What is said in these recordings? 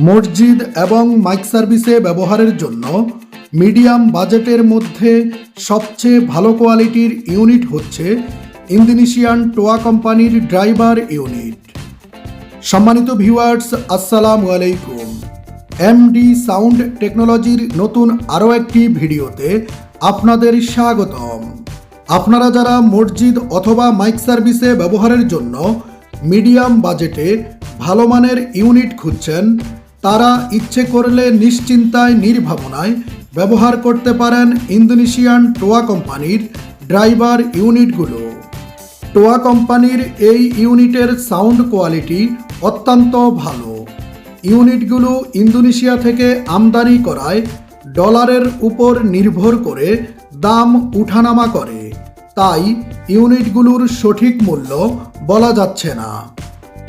মসজিদ এবং মাইক সার্ভিসে ব্যবহারের জন্য মিডিয়াম বাজেটের মধ্যে সবচেয়ে ভালো কোয়ালিটির ইউনিট হচ্ছে ইন্দোনেশিয়ান টোয়া কোম্পানির ড্রাইভার ইউনিট। সম্মানিত ভিউয়ার্স, আসসালামু আলাইকুম। এমডি সাউন্ড টেকনোলজির নতুন আরও একটি ভিডিওতে আপনাদের স্বাগতম। আপনারা যারা মসজিদ অথবা মাইক সার্ভিসে ব্যবহারের জন্য মিডিয়াম বাজেটে ভালো মানের ইউনিট খুঁজছেন, তারা ইচ্ছে করলে নিশ্চিন্তায়, নির্ভাবনায় ব্যবহার করতে পারেন ইন্দোনেশিয়ান টোয়া কোম্পানির ড্রাইভার ইউনিটগুলো। টোয়া কোম্পানির এই ইউনিটের সাউন্ড কোয়ালিটি অত্যন্ত ভালো। ইউনিটগুলো ইন্দোনেশিয়া থেকে আমদানি করায় ডলারের উপর নির্ভর করে দাম উঠানামা করে। তাই ইউনিটগুলোর সঠিক মূল্য বলা যাচ্ছে না।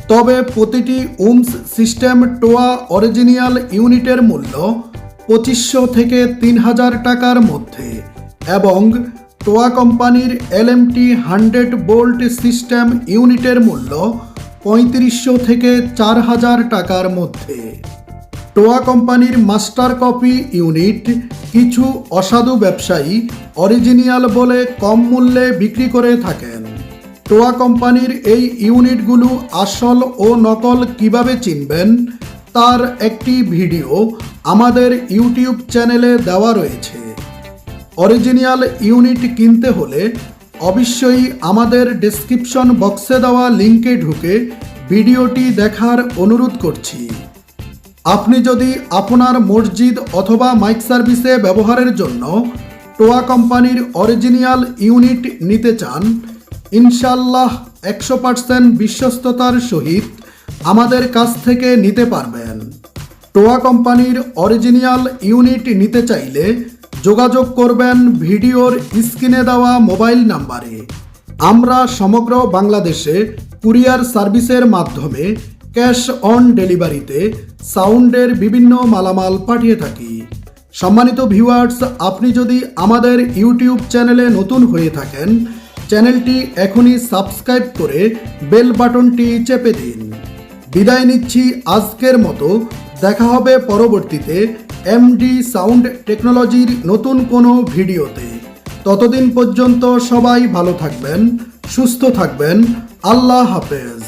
তবে প্রতিটি উমস সিস্টেম টোয়া অরিজিনিয়াল ইউনিটের মূল্য পঁচিশশো থেকে তিন হাজার টাকার মধ্যে এবং টোয়া কোম্পানির এলএমটি হান্ড্রেড বোল্ট সিস্টেম ইউনিটের মূল্য পঁয়ত্রিশশো থেকে চার হাজার টাকার মধ্যে। টোয়া কোম্পানির মাস্টার কপি ইউনিট কিছু অসাধু ব্যবসায়ী অরিজিনিয়াল বলে কম মূল্যে বিক্রি করে থাকেন। টোয়া কোম্পানির এই ইউনিটগুলো আসল ও নকল কীভাবে চিনবেন তার একটি ভিডিও আমাদের ইউটিউব চ্যানেলে দেওয়া রয়েছে। অরিজিনাল ইউনিট কিনতে হলে অবশ্যই আমাদের ডেসক্রিপশন বক্সে দেওয়া লিঙ্কে ঢুকে ভিডিওটি দেখার অনুরোধ করছি। আপনি যদি আপনার মসজিদ অথবা মাইক সার্ভিসে ব্যবহারের জন্য টোয়া কোম্পানির অরিজিনাল ইউনিট নিতে চান ইনশাল্লাহ একশো পার্সেন্ট বিশ্বস্ততার সহিত আমাদের কাছ থেকে নিতে পারবেন। টোয়া কোম্পানির অরিজিনাল ইউনিট নিতে চাইলে যোগাযোগ করবেন ভিডিওর স্ক্রিনে দেওয়া মোবাইল নাম্বারে। আমরা সমগ্র বাংলাদেশে কুরিয়ার সার্ভিসের মাধ্যমে ক্যাশ অন ডেলিভারিতে সাউন্ডের বিভিন্ন মালামাল পাঠিয়ে থাকি। সম্মানিত ভিউয়ার্স, আপনি যদি আমাদের ইউটিউব চ্যানেলে নতুন হয়ে থাকেন চ্যানেলটি এখনই সাবস্ক্রাইব করে বেল বাটনটি চেপে দিন। বিদায় নিচ্ছি আজকের মতো। দেখা হবে পরবর্তীতে এমডি সাউন্ড টেকনোলজির নতুন কোনো ভিডিওতে। ততদিন পর্যন্ত সবাই ভালো থাকবেন, সুস্থ থাকবেন। আল্লাহ হাফেজ।